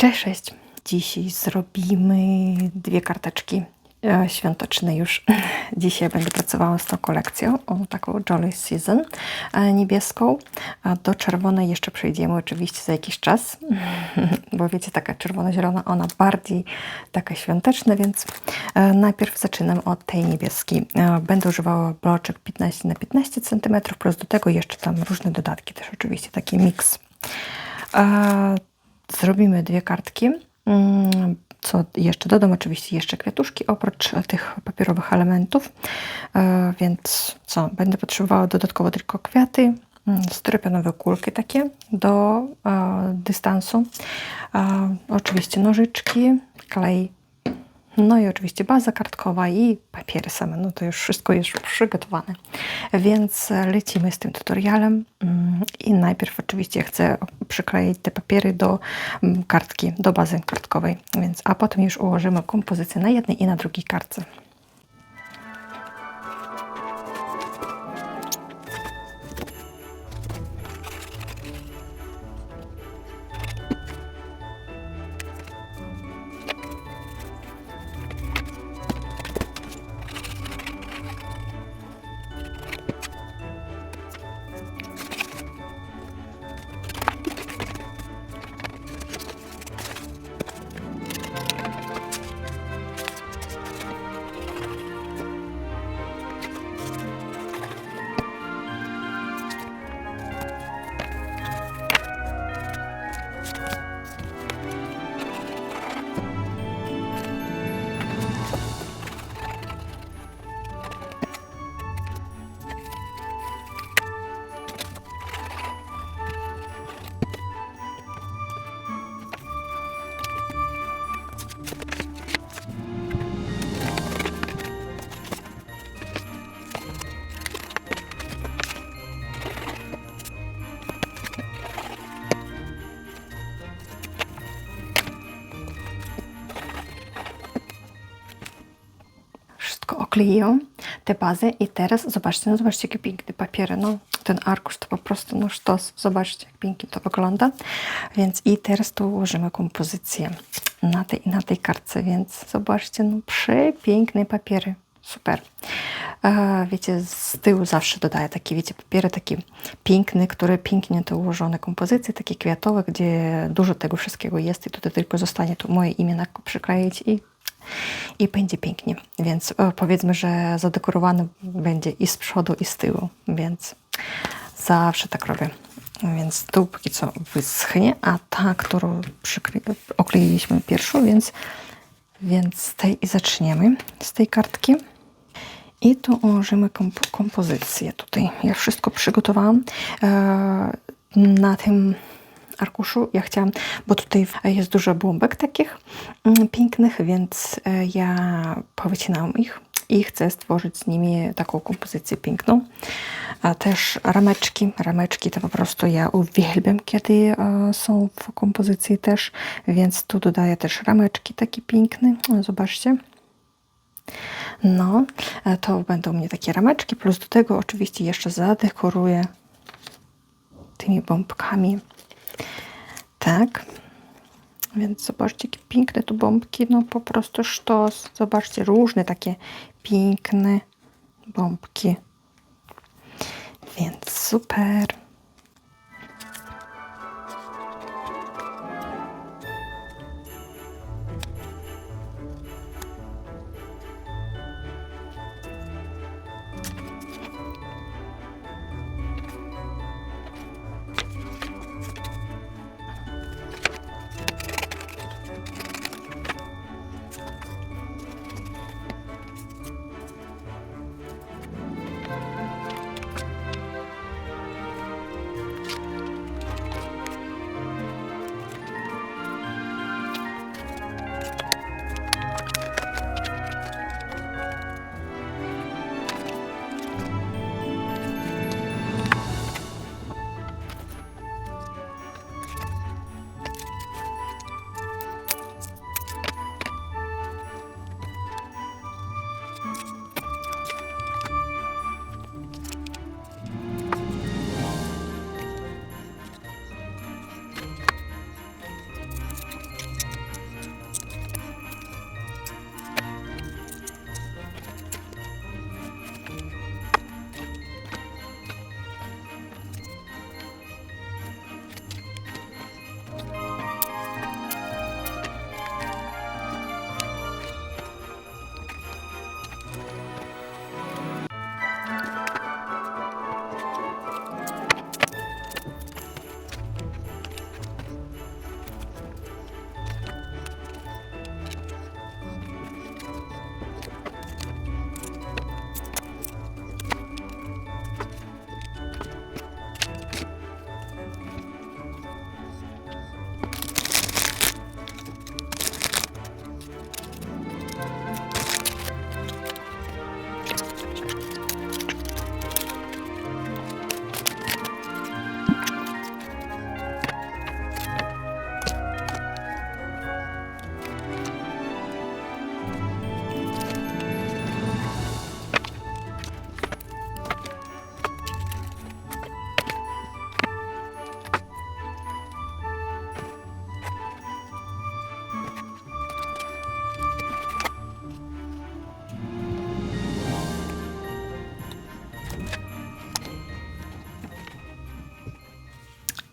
Cześć. Dzisiaj zrobimy dwie karteczki e, świąteczne już. Dzisiaj będę pracowała z tą kolekcją, o, taką Jolly Season e, niebieską. Do czerwonej jeszcze przejdziemy oczywiście za jakiś czas, bo wiecie, taka czerwono-zielona, ona bardziej taka świąteczna, więc e, najpierw zaczynam od tej niebieskiej. Będę używała bloczek 15 na 15 cm, plus do tego jeszcze tam różne dodatki też oczywiście, taki miks. Zrobimy dwie kartki. Mm, Co jeszcze? Dodam oczywiście jeszcze kwiatuszki oprócz tych papierowych elementów. E, Więc co? Będę potrzebowała dodatkowo tylko kwiaty, mm, styropianowe kulki takie do e, dystansu. E, Oczywiście nożyczki, klej no i oczywiście baza kartkowa i papiery same. No to już wszystko jest przygotowane. Więc lecimy z tym tutorialem. Mm, I najpierw oczywiście chcę przykleić te papiery do mm, kartki, do bazy kartkowej. Więc, a potem już ułożymy kompozycję na jednej i na drugiej kartce. Wszystko okleiłam, te bazy i teraz zobaczcie, no zobaczcie jakie piękne papiery, no ten arkusz to po prostu no sztos, zobaczcie jak pięknie to wygląda, więc i teraz tu ułożymy kompozycję na tej na tej kartce, więc zobaczcie, no przepiękne papiery, super. Wiecie, z tyłu zawsze dodaję takie, wiecie, papiery takie piękne, które pięknie to ułożone kompozycje, takie kwiatowe, gdzie dużo tego wszystkiego jest i tutaj tylko zostanie tu moje imię przykleić i i będzie pięknie. Więc e, powiedzmy, że zadekorowany będzie i z przodu, i z tyłu, więc zawsze tak robię. Więc tu póki co wyschnie, a ta, którą okleiliśmy pierwszą, więc, więc z tej i zaczniemy, z tej kartki. I tu ułożymy komp- kompozycję tutaj. Ja wszystko przygotowałam e, na tym arkuszu. Ja chciałam, bo tutaj jest dużo bombek takich mm, pięknych, więc e, ja powycinałam ich i chcę stworzyć z nimi taką kompozycję piękną. A też rameczki. Rameczki to po prostu ja uwielbiam, kiedy e, są w kompozycji też, więc tu dodaję też rameczki takie piękne. Zobaczcie. No, e, to będą mnie takie rameczki, plus do tego oczywiście jeszcze zadekoruję tymi bombkami. Tak. Więc zobaczcie, jakie piękne tu bombki. No po prostu sztos. Zobaczcie, różne takie piękne bombki. Więc super.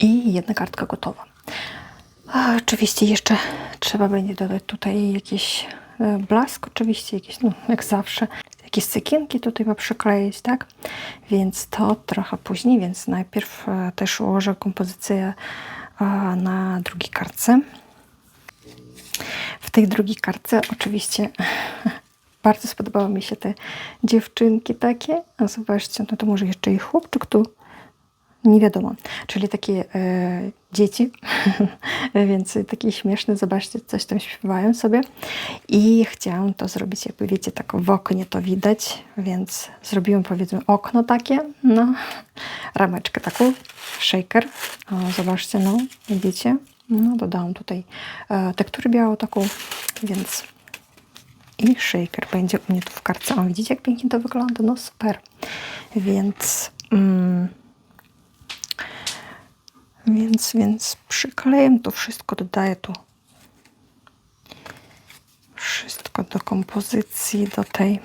Jedna kartka gotowa. A oczywiście jeszcze trzeba będzie dodać tutaj jakiś e, blask, oczywiście jakieś, no jak zawsze, jakieś cekienki tutaj ma przykleić, tak? Więc to trochę później, więc najpierw e, też ułożę kompozycję e, na drugiej kartce. W tej drugiej kartce oczywiście bardzo spodobały mi się te dziewczynki takie. A zobaczcie, no to może jeszcze i chłopczyk tu. Nie wiadomo. Czyli takie e, dzieci, więc takie śmieszne. Zobaczcie, coś tam śpiewają sobie. I chciałam to zrobić, jakby wiecie, tak w oknie to widać, więc zrobiłam powiedzmy okno takie, no, rameczkę taką, shaker. O, zobaczcie, no, widzicie? No, dodałam tutaj e, tekturę białą taką, więc i shaker będzie u mnie tu w kartce. O, widzicie, jak pięknie to wygląda? No super. Więc, mm, więc, więc przykleję to wszystko, dodaję tu wszystko do kompozycji, do tej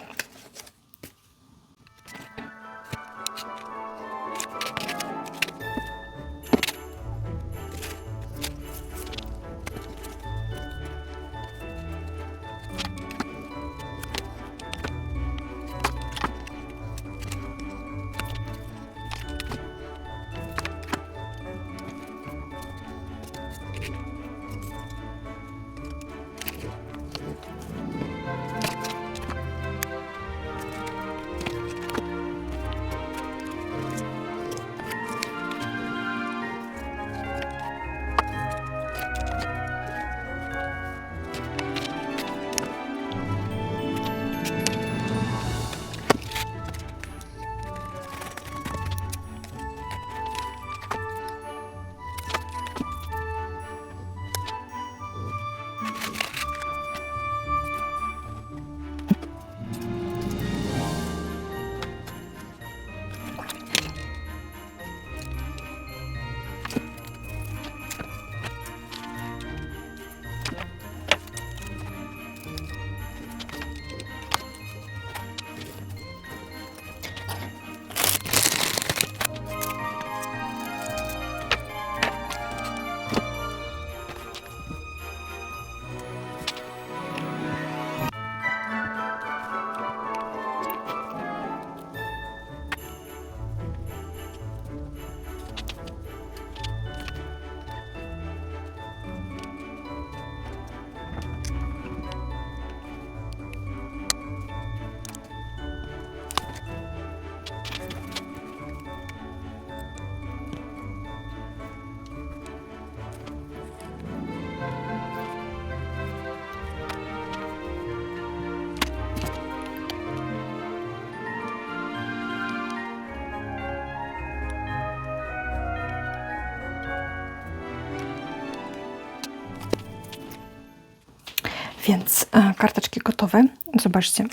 Więc e, karteczki gotowe. Zobaczcie,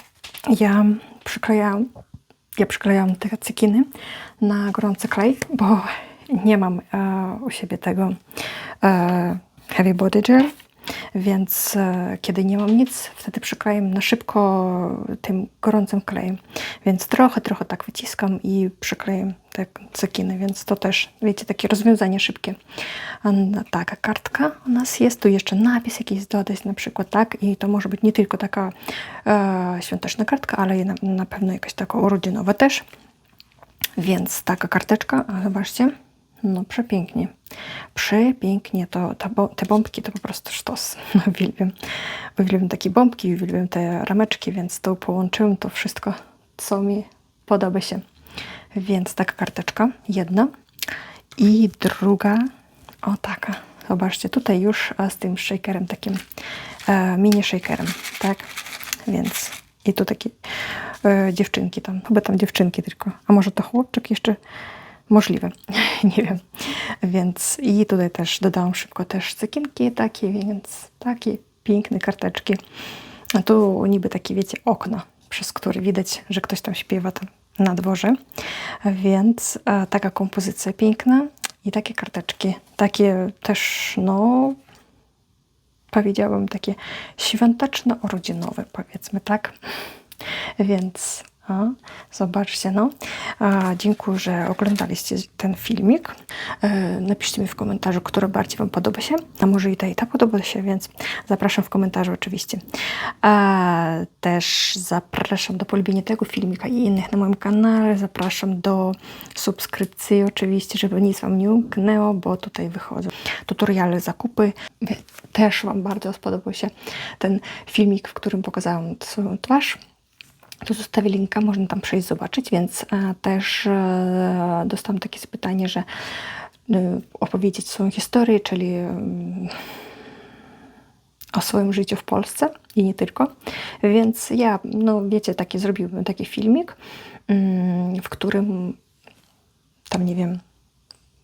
ja przyklejałam, ja przyklejałam te cekiny na gorący klej, bo nie mam e, u siebie tego e, Heavy Body Gel, więc e, kiedy nie mam nic, wtedy przyklejam na szybko tym gorącym klejem. Więc trochę, trochę tak wyciskam i przyklejam te cekiny, więc to też, wiecie, takie rozwiązanie szybkie. Taka kartka u nas jest, tu jeszcze napis jakiś dodać na przykład, tak? I to może być nie tylko taka e, świąteczna kartka, ale na, na pewno jakaś taka urodzinowa też. Więc taka karteczka, zobaczcie, no przepięknie. Przepięknie. To, ta, bo- te bombki to po prostu sztos. No, uwielbiam. Uwielbiam takie bombki, uwielbiam te rameczki, więc to połączyłem to wszystko, co mi podoba się. Więc taka karteczka, jedna. I druga, o taka. Zobaczcie, tutaj już e, z tym shakerem, takim e, mini shakerem, tak? Więc i tu takie e, dziewczynki tam, chyba tam dziewczynki tylko. A może to chłopczyk jeszcze? Możliwe, nie wiem. Więc i tutaj też dodałam szybko też cekinki takie, więc takie piękne karteczki. A tu niby takie, wiecie, okna, przez które widać, że ktoś tam śpiewa tam na dworze. Więc e, taka kompozycja piękna i takie karteczki. Takie też, no, powiedziałabym, takie świąteczno-urodzinowe, powiedzmy, tak? Więc A, zobaczcie, no. Dziękuję, że oglądaliście ten filmik. E, napiszcie mi w komentarzu, która bardziej Wam podoba się. A może i ta, i ta podoba się, więc zapraszam w komentarzu oczywiście. Też zapraszam do polubienia tego filmika i innych na moim kanale. Zapraszam do subskrypcji oczywiście, żeby nic Wam nie umknęło, bo tutaj wychodzą tutoriale, zakupy. Też Wam bardzo spodobał się ten filmik, w którym pokazałam swoją twarz. Tu zostawię linka, można tam przejść zobaczyć, więc e, też e, dostałam takie pytanie, że e, opowiedzieć swoją historię, czyli mm, o swoim życiu w Polsce i nie tylko. Więc ja, no wiecie, taki zrobiłbym taki filmik, mm, w którym tam nie wiem,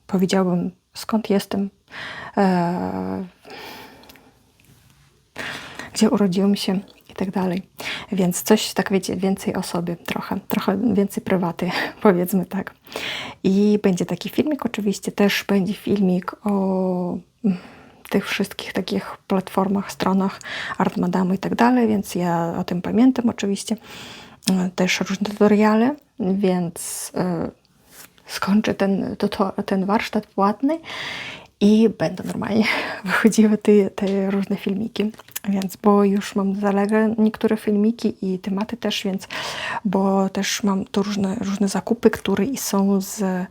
powiedziałbym skąd jestem, gdzie urodziłam się i tak dalej. Więc coś, tak wiecie, więcej o sobie, trochę, trochę więcej prywaty, powiedzmy tak. I będzie taki filmik oczywiście, też będzie filmik o mm, tych wszystkich takich platformach, stronach Art Madame i tak dalej, więc ja o tym pamiętam oczywiście. E, Też różne tutoriale, więc e, skończę ten, to, to, ten warsztat płatny i będą normalnie wychodziły te, te różne filmiki. Więc, bo już mam zaległe niektóre filmiki i tematy też, więc, bo też mam tu różne, różne zakupy, które są z e,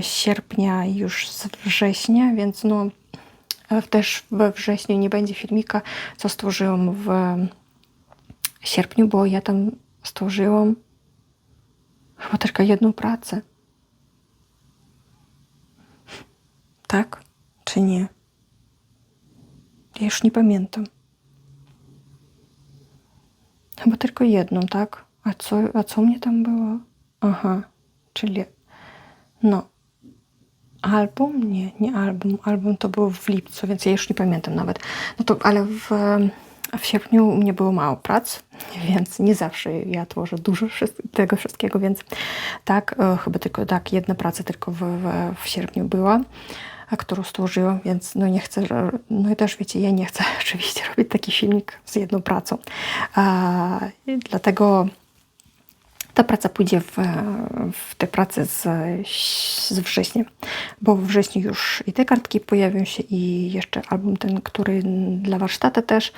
sierpnia i już z września, więc no e, też we wrześniu nie będzie filmika, co stworzyłam w sierpniu, bo ja tam stworzyłam chyba tylko jedną pracę. Tak? Czy nie? Ja już nie pamiętam. Chyba tylko jedną, tak? A co, a co mnie tam było? Aha, czyli no. Album? Nie, nie album. Album to było w lipcu, więc ja już nie pamiętam nawet. No to, ale w, w sierpniu mnie było mało prac, więc nie zawsze ja tworzę dużo tego wszystkiego, więc tak, e, chyba tylko tak, jedna praca tylko w, w, w sierpniu była, a którą stworzyłam, więc no nie chcę, no i też wiecie, ja nie chcę oczywiście robić taki filmik z jedną pracą. A, dlatego ta praca pójdzie w, w tę pracę z, z września, bo w wrześniu już i te kartki pojawią się i jeszcze album ten, który dla warsztatu też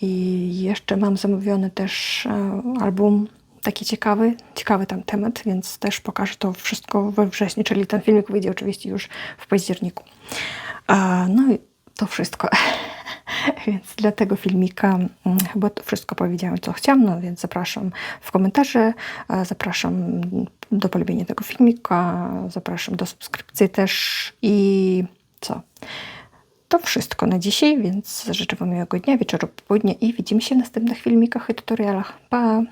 i jeszcze mam zamówiony też e, album taki ciekawy, ciekawy tam temat, więc też pokażę to wszystko we wrześniu, czyli ten filmik wyjdzie oczywiście już w październiku. No i to wszystko. Więc dla tego filmika mm, chyba to wszystko powiedziałam, co chciałam, no więc zapraszam w komentarze, zapraszam do polubienia tego filmika, zapraszam do subskrypcji też i co? To wszystko na dzisiaj, więc życzę Wam miłego dnia, wieczoru, popołudnia i widzimy się w następnych filmikach i tutorialach. Pa!